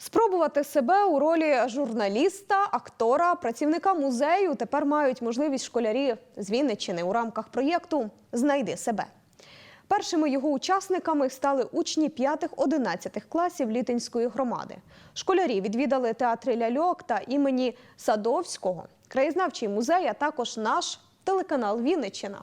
Спробувати себе у ролі журналіста, актора, працівника музею тепер мають можливість школярі з Вінниччини у рамках проєкту Знайди себе. Першими його учасниками стали учні 5-11 класів Літинської громади. Школярі відвідали театри ляльок та імені Садовського, краєзнавчий музей, а також наш телеканал Вінниччина.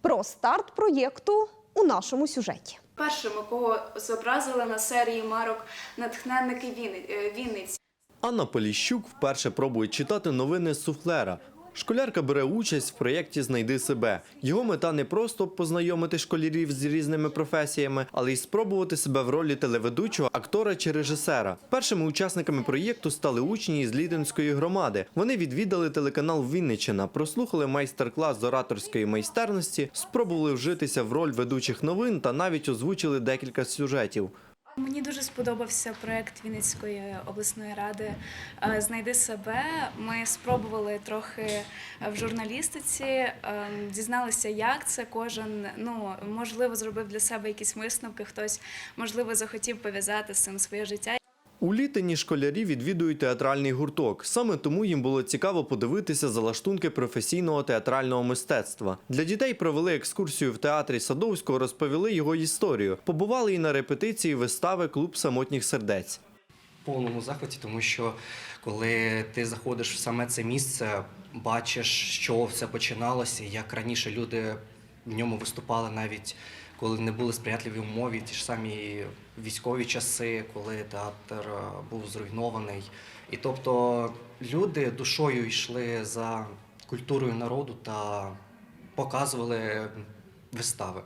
Про старт проєкту у нашому сюжеті. Першими, кого зобразили на серії марок натхненники е, Вінниці. Анна Поліщук вперше пробує читати новини з суфлера. Школярка бере участь в проєкті Знайди себе. Його мета не просто познайомити школярів з різними професіями, але й спробувати себе в ролі телеведучого, актора чи режисера. Першими учасниками проєкту стали учні із Ліденської громади. Вони відвідали телеканал Вінниччина, прослухали майстер-клас з ораторської майстерності, спробували вжитися в роль ведучих новин та навіть озвучили декілька сюжетів. Мені дуже сподобався проект Вінницької обласної ради е, Знайди себе. Ми спробували трохи в журналістиці, е, дізналися, як це. Кожен ну можливо зробив для себе якісь висновки. Хтось можливо захотів пов'язати з цим своє життя. У літині школярі відвідують театральний гурток. Саме тому їм було цікаво подивитися залаштунки професійного театрального мистецтва. Для дітей провели екскурсію в театрі Садовського, розповіли його історію. Побували і на репетиції вистави Клуб самотніх сердець. в повному захваті, тому що коли ти заходиш в саме це місце, бачиш, що все починалося, як раніше люди в ньому виступали навіть коли не були сприятливі умови, ті ж самі військові часи, коли театр е, був зруйнований. І тобто люди душою йшли за культурою народу та показували вистави.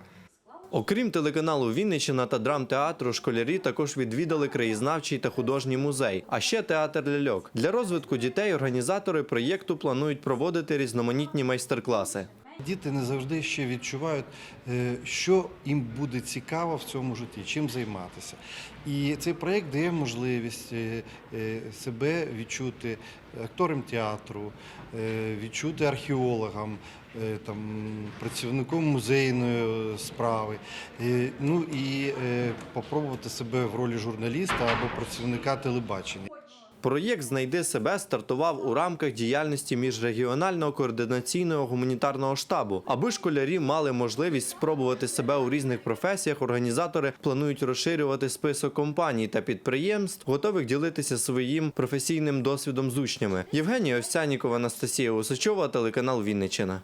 Окрім телеканалу Вінниччина та драмтеатру, школярі також відвідали краєзнавчий та художній музей, а ще театр ляльок. Для розвитку дітей організатори проєкту планують проводити різноманітні майстер-класи. Діти не завжди ще відчувають, е, що їм буде цікаво в цьому житті, чим займатися. І цей проєкт дає можливість е, е, себе відчути актором театру, відчути археологом, е, там, працівником музейної справи. Ну і попробувати себе в ролі журналіста або працівника телебачення. Проєкт Знайди себе стартував у рамках діяльності міжрегіонального координаційного гуманітарного штабу. Аби школярі мали можливість спробувати себе у різних професіях. Організатори планують розширювати список компаній та підприємств, готових ділитися своїм професійним досвідом з учнями. Євгенія Овсянікова, Анастасія Усачова, телеканал Вінниччина.